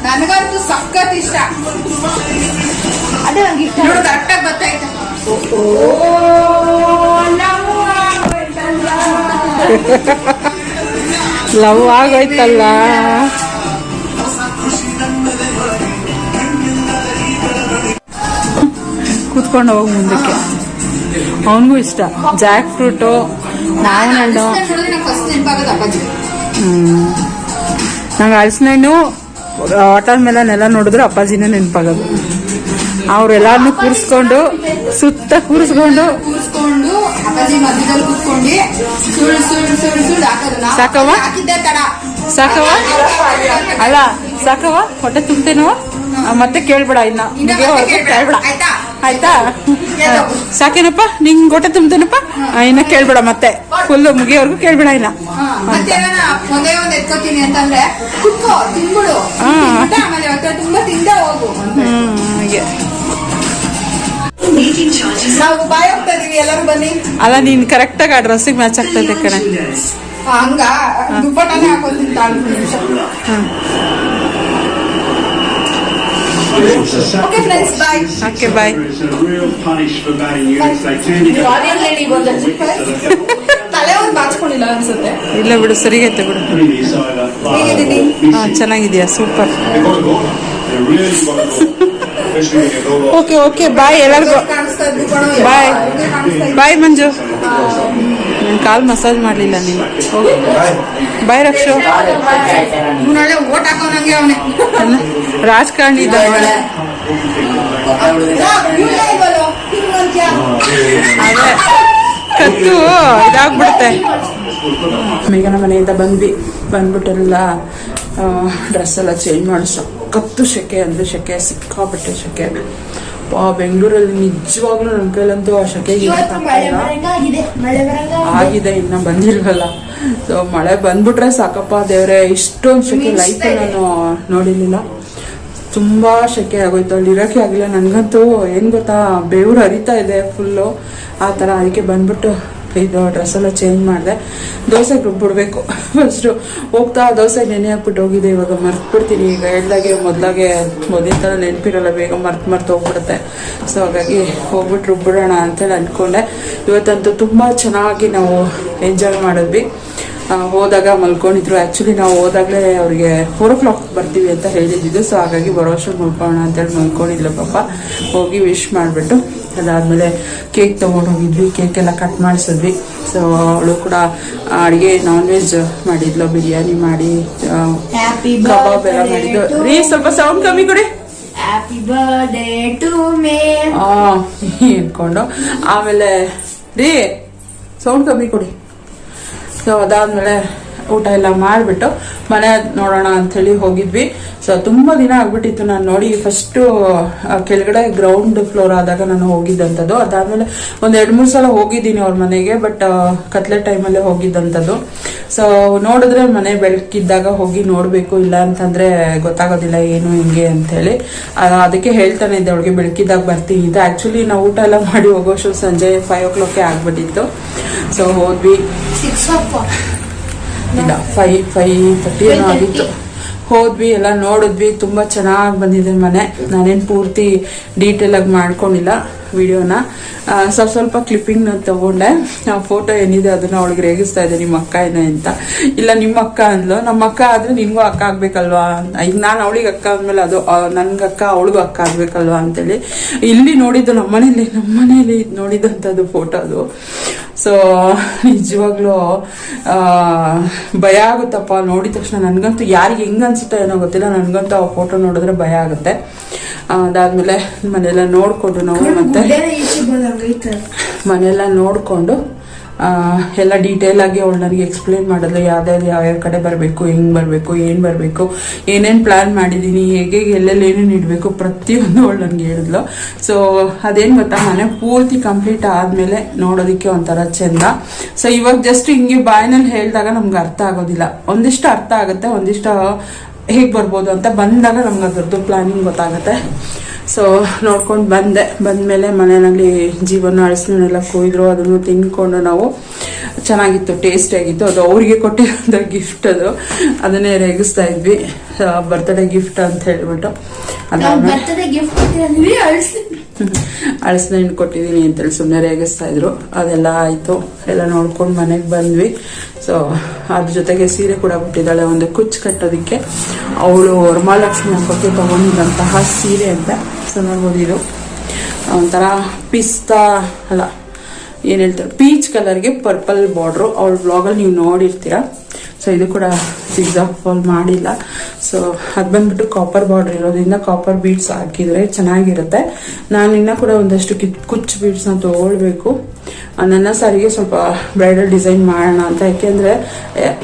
ನನಗಂತೂ ಸಖತ್ ಇಷ್ಟ. ಅದೇ ನಂಗೆ ಇಷ್ಟ. ನೋಡು ಕರೆಕ್ಟಾಗಿ ಬರ್ತೈತೆ ಲವ್ ಆಗೋಯ್ತಲ್ಲ. ಕೂತ್ಕೊಂಡು ಹೋಗಿ ಮುಂದಕ್ಕೆ. ಅವನಿಗೂ ಇಷ್ಟ. ಜಾಕ್ ಫ್ರೂಟು ಫಸ್ಟ್ ನೆನಪಾಗೋದು ಅಪ್ಪಾಜಿ. ನಂಗೆ ಹಲಸಿನ ಹಣ್ಣು ವಾಟರ್ ಮೇಲೆ ಎಲ್ಲ ನೋಡಿದ್ರೆ ಅಪ್ಪಾಜಿನೇ ನೆನಪಾಗೋದು. ಅವ್ರೆಲ್ಲಾರನ್ನು ಕೂರಿಸ್ಕೊಂಡು ಸುತ್ತ ಕೂರಿಸ್ಕೊಂಡು. ಸಾಕವ ಸಾಕವ ಅಲ್ಲ ಸಾಕವ ಹೊಟ್ಟೆ ತುಂಬ್ತೇನೋ? ಮತ್ತೆ ಕೇಳ್ಬೇಡ ಇನ್ನ. ಕೇಳ್ಬೇಡ. ಆಯ್ತಾ? ಸಾಕೇನಪ್ಪ? ನಿಂಗ್ ಗೊಟ್ಟೆ ತುಂಬ್ತೇನಪ್ಪ? ಆ, ಇನ್ನ ಕೇಳ್ಬೇಡ ಮತ್ತೆ. ಫುಲ್ ಮುಗಿಯೋವರೆಗೂ ಕೇಳ್ಬೇಡ ಇನ್ನ. ಅಲ್ಲ ನೀನ್ ಕರೆಕ್ಟಾಗಿ ಆ ಡ್ರೆಸ್ಸಿಗೆ ಮ್ಯಾಚ್ ಆಗ್ತೈತೆ ಕಣೆ. ಹಂಗ? ದುಪ್ಪಟ್ಟನೆ ನಿಮಿಷ okay friends bye okay bye It's a real punish for batting units. They turned it ತಲೆ ಒಂದು ಬಾಚ್ಕೊಂಡಿಲ್ಲ ಅನ್ಸುತ್ತೆ. ಇಲ್ಲ ಬಿಡು ಸರಿಗೈತೆ ಬಿಡು? ಹಾಂ ಚೆನ್ನಾಗಿದೆಯಾ? ಸೂಪರ್. ಓಕೆ ಓಕೆ ಬಾಯ್ ಎಲ್ಲರಿಗೂ. ಬಾಯ್ ಬಾಯ್ ಮಂಜು. ನನ್ನ ಕಾಲ್ ಮಸಾಜ್ ಮಾಡಲಿಲ್ಲ ನೀನು. ಬಾಯ್ ರಕ್ಷು. ನಾಳೆ ಓಟ್ ಹಾಕೋನಂಗೆ ಅವನೇ. ರಾಜಕಾರಣಿ ಇದ್ದ ಅದೇ ಕತ್ತು ಇದಾಗ್ಬಿಡುತ್ತೆ. ಮೇಘನ ಮನೆಯಿಂದ ಬಂದ್ವಿ. ಬಂದ್ಬಿಟ್ಟೆಲ್ಲ ಡ್ರೆಸ್ ಎಲ್ಲ ಚೇಂಜ್ ಮಾಡಿ ಸಖತ್ತು ಶೆಕೆ ಅಂದರೆ ಶೆಕೆ ಸಿಕ್ಕಾಬಿಟ್ಟೆ ಶೆಕೆ. ಪಾ ಬೆಂಗಳೂರಲ್ಲಿ ನಿಜವಾಗ್ಲೂ ನನ್ನ ಕೈಲಂತೂ ಆ ಸೆಕೆ ಆಗಿದೆ ಇನ್ನ ಬಂದಿಲ್ವಲ್ಲ. ಸೊ ಮಳೆ ಬಂದ್ಬಿಟ್ರೆ ಸಾಕಪ್ಪ ದೇವ್ರೆ ಇಷ್ಟೊಂದು ಶೆಕೆ ಲೈಫ್ ನಾನು ನೋಡಿರ್ಲಿಲ್ಲ. ತುಂಬಾ ಶೆಕೆ ಆಗೋಯ್ತು ಅಲ್ಲಿ ಇರೋಕೆ ಆಗಿಲ್ಲ. ನನಗಂತೂ ಏನ್ ಗೊತ್ತಾ ಬೇವ್ರು ಹರಿತಾ ಇದೆ ಫುಲ್ಲು ಆ ಥರ ಅದಕ್ಕೆ ಬಂದ್ಬಿಟ್ಟು ಇದು ಡ್ರೆಸ್ ಎಲ್ಲ ಚೇಂಜ್ ಮಾಡಿದೆ. ದೋಸೆಗೆ ರುಬ್ಬಿಡ್ಬೇಕು ಫಸ್ಟು ಹೋಗ್ತಾ ದೋಸೆ ನೆನೆ ಹಾಕ್ಬಿಟ್ಟು ಹೋಗಿದೆ ಇವಾಗ ಮರ್ತ್ಬಿಡ್ತೀನಿ ಈಗ ಹೇಳ್ದಾಗೆ ಮೊದಲಾಗೆ ಮೊದಲಿನ ಥರ ನೆನಪಿರಲ್ಲ, ಬೇಗ ಮರ್ತು ಮರ್ತು ಹೋಗ್ಬಿಡುತ್ತೆ. ಸೊ ಹಾಗಾಗಿ ಹೋಗ್ಬಿಟ್ಟು ರುಬ್ಬಿಡೋಣ ಅಂತೇಳಿ ಅಂದ್ಕೊಂಡೆ. ಇವತ್ತಂತೂ ತುಂಬ ಚೆನ್ನಾಗಿ ನಾವು ಎಂಜಾಯ್ ಮಾಡಿದ್ವಿ. ಹೋದಾಗ ಮಲ್ಕೊಂಡಿದ್ರು. ಆ್ಯಕ್ಚುಲಿ ನಾವು ಹೋದಾಗಲೇ ಅವ್ರಿಗೆ ಫೋರ್ ಓ ಕ್ಲಾಕ್ ಬರ್ತೀವಿ ಅಂತ ಹೇಳಿದ್ದು ಸೊ ಹಾಗಾಗಿ ಬರೋ ಅಷ್ಟೊತ್ತು ಮಲ್ಕೊಳ್ಳೋಣ ಅಂತೇಳಿ ಮಲ್ಕೊಂಡಿದ್ಲು ಪಾಪ. ಹೋಗಿ ವಿಶ್ ಮಾಡಿಬಿಟ್ಟು. ಅದಾದಮೇಲೆ ಕೇಕ್ ತೊಗೊಂಡೋಗಿದ್ವಿ ಕೇಕ್ ಎಲ್ಲ ಕಟ್ ಮಾಡಿಸಿದ್ವಿ. ಸೊ ಅವಳು ಕೂಡ ಅಡುಗೆ ನಾನ್ ವೆಜ್ ಮಾಡಿದ್ಲು ಬಿರಿಯಾನಿ ಮಾಡಿ ಕಬಾಬ್ ಎಲ್ಲ ಮಾಡಿದ್ದು. ರೀ ಸ್ವಲ್ಪ ಸೌಂಡ್ ಕಮ್ಮಿ ಕೊಡಿ. ಹ್ಯಾಪಿ ಬರ್ಡೇ ಟು ಮೇ ಇಟ್ಕೊಂಡು ಆಮೇಲೆ ರೀ ಸೌಂಡ್ ಕಮ್ಮಿ ಕೊಡಿ. ಸೊ ಅದಾದ್ಮೇಲೆ ಊಟ ಎಲ್ಲ ಮಾಡಿಬಿಟ್ಟು ಮನೆ ನೋಡೋಣ ಅಂಥೇಳಿ ಹೋಗಿದ್ವಿ. ಸೊ ತುಂಬ ದಿನ ಆಗ್ಬಿಟ್ಟಿತ್ತು ನಾನು ನೋಡಿ. ಫಸ್ಟು ಕೆಳಗಡೆ ಗ್ರೌಂಡ್ ಫ್ಲೋರ್ ಆದಾಗ ನಾನು ಹೋಗಿದ್ದಂಥದ್ದು. ಅದಾದಮೇಲೆ ಒಂದು ಎರಡು ಮೂರು ಸಲ ಹೋಗಿದ್ದೀನಿ ಅವ್ರ ಮನೆಗೆ ಬಟ್ ಕತ್ಲೆ ಟೈಮಲ್ಲೇ ಹೋಗಿದ್ದಂಥದ್ದು. ಸೊ ನೋಡಿದ್ರೆ ಮನೆ ಬೆಳಕಿದ್ದಾಗ ಹೋಗಿ ನೋಡಬೇಕು, ಇಲ್ಲ ಅಂತಂದ್ರೆ ಗೊತ್ತಾಗೋದಿಲ್ಲ ಏನು, ಹಿಂಗೆ ಅಂಥೇಳಿ ಅದಕ್ಕೆ ಹೇಳ್ತಾನೆ ಇದ್ದೆ, ಅವಳಿಗೆ ಬೆಳಕಿದ್ದಾಗ ಬರ್ತೀನಿ. ಅಂತ ಆ್ಯಕ್ಚುಲಿ ನಾವು ಊಟ ಎಲ್ಲ ಮಾಡಿ ಹೋಗೋಷ್ಟು ಸಂಜೆ ಫೈವ್ ಓ ಕ್ಲಾಕೇ ಆಗ್ಬಿಟ್ಟಿತ್ತು. ಸೊ ಹೋದ್ವಿ. ಸಿಕ್ಸ್ ಇಲ್ಲ ಫೈ ಫೈ ತರ್ಟಿ ಏನೋ ಆಗಿತ್ತು. ಹೋದ್ವಿ ಎಲ್ಲ ನೋಡಿದ್ವಿ ತುಂಬ ಚೆನ್ನಾಗಿ ಬಂದಿದೆ ಮನೆ. ನಾನೇನು ಪೂರ್ತಿ ಡೀಟೇಲ್ ಆಗಿ ಮಾಡ್ಕೊಂಡಿಲ್ಲ ವಿಡಿಯೋನ. ಸ್ವಲ್ಪ ಸ್ವಲ್ಪ ಕ್ಲಿಪ್ಪಿಂಗ್ ಕ್ಲಿಪ್ಪಿಂಗ್ನ ತಗೊಂಡೆ. ಆ ಫೋಟೋ ಏನಿದೆ ಅದನ್ನ ಅವಳಿಗೆ ರೇಗಿಸ್ತಾ ಇದೆ ನಿಮ್ಮ ಅಕ್ಕ ಏನೇ ಅಂತ. ಇಲ್ಲ ನಿಮ್ಮ ಅಕ್ಕ ಅಂದ್ಲು. ನಮ್ಮ ಅಕ್ಕ ಆದ್ರೆ ನಿನ್ಗೂ ಅಕ್ಕ ಆಗ್ಬೇಕಲ್ವಾ? ಈಗ ನಾನು ಅವಳಿಗೆ ಅಕ್ಕ ಅಂದ್ಮೇಲೆ ಅದು ನನ್ಗೆ ಅಕ್ಕ ಅವಳಿಗೂ ಅಕ್ಕ ಆಗ್ಬೇಕಲ್ವಾ ಅಂತೇಳಿ. ಇಲ್ಲಿ ನೋಡಿದ್ದು ನಮ್ಮನೇಲಿ ನಮ್ಮನೇಲಿ ನೋಡಿದಂಥದ್ದು ಫೋಟೋ ಅದು. ಸೊ ನಿಜವಾಗ್ಲೂ ಭಯ ಆಗುತ್ತಪ್ಪ. ನೋಡಿದ ತಕ್ಷಣ ನನಗಂತೂ ಯಾರಿಗೆ ಹೆಂಗೆ ಅನ್ಸುತ್ತೋ ಏನೋ ಗೊತ್ತಿಲ್ಲ. ನನಗಂತೂ ಆ ಫೋಟೋ ನೋಡಿದ್ರೆ ಭಯ ಆಗುತ್ತೆ. ಅದಾದ್ಮೇಲೆ ಮನೆಯೆಲ್ಲ ನೋಡಿಕೊಂಡು ನಾವು ಮತ್ತೆ ಮನೆಯೆಲ್ಲ ನೋಡಿಕೊಂಡು ಎಲ್ಲ ಡೀಟೇಲ್ ಆಗಿ ಅವಳು ನನಗೆ ಎಕ್ಸ್ಪ್ಲೇನ್ ಮಾಡಿದ್ಲು ಯಾವ್ದಾದ್ರು ಯಾವ್ಯಾವ ಕಡೆ ಬರಬೇಕು, ಹೆಂಗ್ ಬರಬೇಕು, ಏನು ಬರಬೇಕು, ಏನೇನು ಪ್ಲಾನ್ ಮಾಡಿದ್ದೀನಿ ಹೇಗೆ, ಎಲ್ಲೆಲ್ಲಿ ಏನೇನು ಇಡಬೇಕು ಪ್ರತಿಯೊಂದು ಅವಳು ನನಗೆ ಹೇಳಿದ್ಲು. ಸೊ ಅದೇನು ಗೊತ್ತಾ ಮನೆ ಪೂರ್ತಿ ಕಂಪ್ಲೀಟ್ ಆದಮೇಲೆ ನೋಡೋದಕ್ಕೆ ಒಂಥರ ಚೆಂದ. ಸೊ ಇವಾಗ ಜಸ್ಟ್ ಹಿಂಗೆ ಬಾಯಿನಲ್ಲಿ ಹೇಳಿದಾಗ ನಮ್ಗೆ ಅರ್ಥ ಆಗೋದಿಲ್ಲ. ಒಂದಿಷ್ಟು ಅರ್ಥ ಆಗುತ್ತೆ, ಒಂದಿಷ್ಟು ಹೇಗೆ ಬರ್ಬೋದು ಅಂತ ಬಂದಾಗ ನಮ್ಗೆ ಅದರದ್ದು ಪ್ಲಾನಿಂಗ್ ಗೊತ್ತಾಗುತ್ತೆ. ಸೊ ನೋಡ್ಕೊಂಡು ಬಂದೆ ಬಂದಮೇಲೆ ಮನೆಯಲ್ಲಿ ಜೀವನ ಅಳಿಸ್ನೆಲ್ಲ ಕೊಯ್ದ್ರು ಅದನ್ನು ತಿನ್ಕೊಂಡು ನಾವು ಚೆನ್ನಾಗಿತ್ತು ಟೇಸ್ಟ್ ಆಗಿತ್ತು ಅದು ಅವರಿಗೆ ಕೊಟ್ಟಿರೋಂಥ ಗಿಫ್ಟ್ ಅದು. ಅದನ್ನೇ ರೇಗಿಸ್ತಾ ಇದ್ವಿ. ಬರ್ತಡೇ ಗಿಫ್ಟ್ ಅಂತ ಹೇಳ್ಬಿಟ್ಟು. ಅಳಸನ ಹಣ್ಣು ಕೊಟ್ಟಿದ್ದೀನಿ ಅಂತೇಳಿ ಸುಮ್ಮನೆ ರೇಗಿಸ್ತಾ ಇದ್ರು. ಅದೆಲ್ಲ ಆಯಿತು. ಎಲ್ಲ ನೋಡ್ಕೊಂಡು ಮನೆಗೆ ಬಂದ್ವಿ. ಸೊ ಅದ್ರ ಜೊತೆಗೆ ಸೀರೆ ಕೂಡ ಬಿಟ್ಟಿದ್ದಾಳೆ ಒಂದು ಕುಚ್ಚು ಕಟ್ಟೋದಕ್ಕೆ. ಅವಳು ವರಮಹಾಲಕ್ಷ್ಮಿ ಹಬ್ಬಕ್ಕೆ ತಗೊಂಡಿದ್ದಂತಹ ಸೀರೆ ಅಂತ. ನೋಡ್ಬೋದು ಇದು. ಒಂಥರ ಪಿಸ್ತಾ ಅಲ್ಲ, ಏನು ಹೇಳ್ತಾರೆ ಪೀಚ್ ಕಲರ್ಗೆ ಪರ್ಪಲ್ ಬಾರ್ಡ್ರು ಅವ್ಳ ಬ್ಲಾಗಲ್ಲಿ ನೀವು ನೋಡಿರ್ತೀರ. ಸೊ ಇದು ಕೂಡ ಸಿಕ್ಸಾಕ್ ಫಾಲ್ ಮಾಡಿಲ್ಲ. ಸೊ ಅದು ಬಂದ್ಬಿಟ್ಟು ಕಾಪರ್ ಬಾರ್ಡರ್ ಇರೋದ್ರಿಂದ ಕಾಪರ್ ಬೀಡ್ಸ್ ಹಾಕಿದ್ರೆ ಚೆನ್ನಾಗಿರುತ್ತೆ. ನಾನು ಇನ್ನೂ ಕೂಡ ಒಂದಷ್ಟು ಕಿತ್, ಕುಚ್ಚು ಬೀಡ್ಸ್ನ ತೊಗೊಳ್ಬೇಕು. ನನ್ನ ಸಾರಿಗೆ ಸ್ವಲ್ಪ ಬ್ರೈಡಲ್ ಡಿಸೈನ್ ಮಾಡೋಣ ಅಂತ. ಯಾಕೆಂದ್ರೆ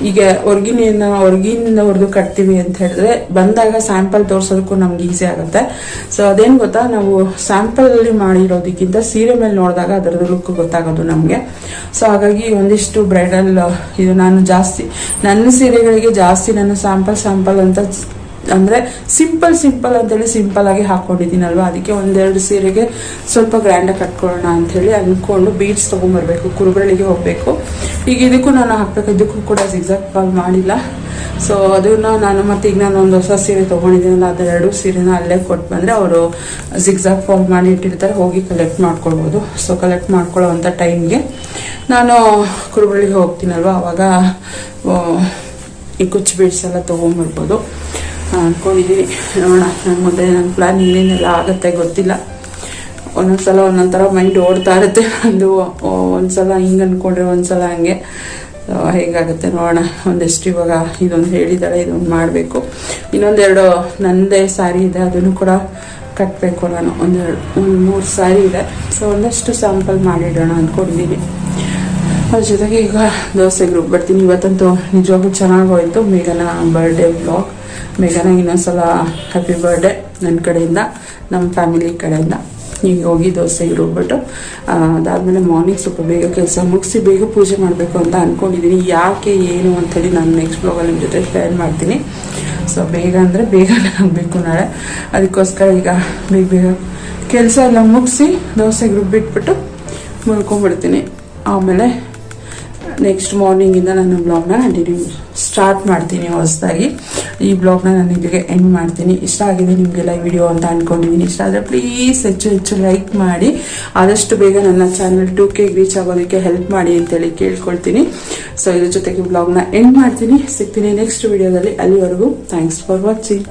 ಈಗ ಹೊರ್ಗಿನ ಹೊರ್ಗಿನಿಂದ ಹೊರದು ಕಟ್ತೀವಿ ಅಂತ ಹೇಳಿದ್ರೆ, ಬಂದಾಗ ಸ್ಯಾಂಪಲ್ ತೋರ್ಸೋದಕ್ಕೂ ನಮ್ಗೆ ಈಸಿ ಆಗುತ್ತೆ. ಸೊ ಅದೇನು ಗೊತ್ತಾ? ನಾವು ಸ್ಯಾಂಪಲಲ್ಲಿ ಮಾಡಿರೋದಕ್ಕಿಂತ ಸೀರೆ ಮೇಲೆ ನೋಡಿದಾಗ ಅದರದ್ದು ಲುಕ್ ಗೊತ್ತಾಗೋದು ನಮಗೆ. ಸೊ ಹಾಗಾಗಿ ಒಂದಿಷ್ಟು ಬ್ರೈಡಲ್ ಇದು ನಾನು ಜಾಸ್ತಿ, ನನ್ನ ಸೀರೆಗಳಿಗೆ ಜಾಸ್ತಿ ನಾನು ಸ್ಯಾಂಪಲ್ ಸ್ಯಾಂಪಲ್ ಅಂತ ಅಂದರೆ ಸಿಂಪಲ್ ಸಿಂಪಲ್ ಅಂತೇಳಿ ಆಗಿ ಹಾಕ್ಕೊಂಡಿದ್ದೀನಲ್ವ ಅದಕ್ಕೆ ಒಂದೆರಡು ಸೀರೆಗೆ ಸ್ವಲ್ಪ ಗ್ರ್ಯಾಂಡಾಗಿ ಕಟ್ಕೊಳ್ಳೋಣ ಅಂಥೇಳಿ ಅಂದ್ಕೊಂಡು ಬೀಡ್ಸ್ ತೊಗೊಂಬರ್ಬೇಕು ಕುರುಬಳ್ಳಿಗೆ ಹೋಗಬೇಕು. ಈಗ ಇದಕ್ಕೂ ನಾನು ಹಾಕ್ಬೇಕು, ಇದಕ್ಕೂ ಕೂಡ ಎಕ್ಸಾಕ್ಟ್ ಕಾಲ್ ಮಾಡಿಲ್ಲ. ಸೊ ಅದನ್ನ ನಾನು ಮತ್ತೆ ಈಗ ನಾನು ಒಂದು ಹೊಸ ಸೀರೆ ತೊಗೊಂಡಿದ್ದೀನಲ್ಲ, ಅದೆರಡು ಸೀರೆನ ಅಲ್ಲೇ ಕೊಟ್ಟು ಬಂದರೆ ಅವರು ಜಿಗ್ಸಾಕ್ ಫಾಲ್ ಮಾಡಿ ಇಟ್ಟಿರ್ತಾರೆ, ಹೋಗಿ ಕಲೆಕ್ಟ್ ಮಾಡ್ಕೊಳ್ಬೋದು. ಸೊ ಕಲೆಕ್ಟ್ ಮಾಡ್ಕೊಳ್ಳೋ ಅಂಥ ಟೈಮ್ಗೆ ನಾನು ಕುರುಬಳ್ಳಿಗೆ ಹೋಗ್ತೀನಲ್ವ? ಅವಾಗ ಈ ಕುಚ್ಚು ಬೀಡ್ಸ್ ಎಲ್ಲ ತೊಗೊಂಬರ್ಬೋದು. ಅಂದ್ಕೊಂಡಿದ್ದೀನಿ ನೋಡೋಣ ನನ್ನ ಮುಂದೆ ನನ್ನ ಪ್ಲ್ಯಾನ್ ಇನ್ನೇನೆಲ್ಲ ಆಗುತ್ತೆ ಗೊತ್ತಿಲ್ಲ. ಒಂದೊಂದ್ಸಲ ಒಂದೊಂದು ಥರ ಮೈಂಡ್ ಓಡ್ತಾ ಇರುತ್ತೆ. ಒಂದು ಒಂದ್ಸಲ ಹಿಂಗೆ ಅಂದ್ಕೊಂಡ್ರೆ ಒಂದ್ಸಲ ಹಂಗೆ. ಸೊ ಹೇಗಾಗುತ್ತೆ ನೋಡೋಣ. ಒಂದೆಷ್ಟು ಇವಾಗ ಇದೊಂದು ಹೇಳಿದ್ದಾಳೆ ಇದೊಂದು ಮಾಡಬೇಕು. ಇನ್ನೊಂದೆರಡು ನನ್ನದೇ ಸ್ಯಾರಿ ಇದೆ, ಅದನ್ನು ಕೂಡ ಕಟ್ಟಬೇಕು ನಾನು. ಒಂದೆರಡು, ಒಂದು ಮೂರು ಸ್ಯಾರಿ ಇದೆ. ಸೊ ಒಂದಷ್ಟು ಸ್ಯಾಂಪಲ್ ಮಾಡಿಡೋಣ ಅಂದ್ಕೊಂಡಿದ್ದೀನಿ ಅದ್ರ ಜೊತೆಗೆ ಈಗ ದೋಸೆಗೆ ರುಬ್ಬಿಡ್ತೀನಿ ಇವತ್ತಂತೂ ನಿಜವಾಗ್ಲೂ ಚೆನ್ನಾಗಿ ಮೇಘನ ಬರ್ಡೇ ಬ್ಲಾಗ್ ಮೇಘನ ಇನ್ನೊಂದ್ಸಲ ಹ್ಯಾಪಿ ಬರ್ಡೇ ನನ್ನ ಕಡೆಯಿಂದ ನಮ್ಮ ಫ್ಯಾಮಿಲಿ ಕಡೆಯಿಂದ. ಈಗ ಹೋಗಿ ದೋಸೆಗೆ ರುಬ್ಬಿಟ್ಟು ಅದಾದ್ಮೇಲೆ ಮಾರ್ನಿಂಗ್ ಸ್ವಲ್ಪ ಬೇಗ ಕೆಲಸ ಮುಗಿಸಿ ಬೇಗ ಪೂಜೆ ಮಾಡಬೇಕು ಅಂತ ಅಂದ್ಕೊಂಡಿದ್ದೀನಿ ಯಾಕೆ, ಏನು ಅಂಥೇಳಿ ನಾನು ನೆಕ್ಸ್ಟ್ ಬ್ಲಾಗಲ್ಲಿ ನಿಮ್ಮ ಜೊತೆ ಶೇರ್ ಮಾಡ್ತೀನಿ. ಸೊ ಬೇಗ ಅಂದರೆ ಬೇಗನೆ ಆಗಬೇಕು ನಾಳೆ. ಅದಕ್ಕೋಸ್ಕರ ಈಗ ಬೇಗ ಬೇಗ ಕೆಲಸ ಎಲ್ಲ ಮುಗಿಸಿ ದೋಸೆಗೆ ರುಬ್ಬಿಟ್ಬಿಟ್ಟು ಮುಳ್ಕೊಂಡ್ಬಿಡ್ತೀನಿ ಆಮೇಲೆ ನೆಕ್ಸ್ಟ್ ಮಾರ್ನಿಂಗಿಂದ ನಾನು ಬ್ಲಾಗ್ನ ಕಂಟಿನ್ಯೂ ಸ್ಟಾರ್ಟ್ ಮಾಡ್ತೀನಿ ಹೊಸದಾಗಿ. ಈ ಬ್ಲಾಗ್ನ ನಾನು ಇಲ್ಲಿಗೆ ಎಂಡ್ ಮಾಡ್ತೀನಿ. ಇಷ್ಟ ಆಗಿದೆ ನಿಮಗೆಲ್ಲ ಈ ವಿಡಿಯೋ ಅಂತ ಅಂದ್ಕೊಂಡಿದ್ದೀನಿ ಇಷ್ಟ ಆದರೆ ಪ್ಲೀಸ್ ಹೆಚ್ಚು ಹೆಚ್ಚು ಲೈಕ್ ಮಾಡಿ. ಆದಷ್ಟು ಬೇಗ ನನ್ನ ಚಾನಲ್ ಟು ಕೆ ರೀಚ್ ಆಗೋದಕ್ಕೆ ಹೆಲ್ಪ್ ಮಾಡಿ ಅಂತೇಳಿ ಕೇಳ್ಕೊಳ್ತೀನಿ. ಸೊ ಇದ್ರ ಜೊತೆಗೆ ಬ್ಲಾಗ್ನ ಎಂಡ್ ಮಾಡ್ತೀನಿ. ಸಿಗ್ತೀನಿ ನೆಕ್ಸ್ಟ್ ವಿಡಿಯೋದಲ್ಲಿ ಅಲ್ಲಿವರೆಗೂ ಥ್ಯಾಂಕ್ಸ್ ಫಾರ್ ವಾಚಿಂಗ್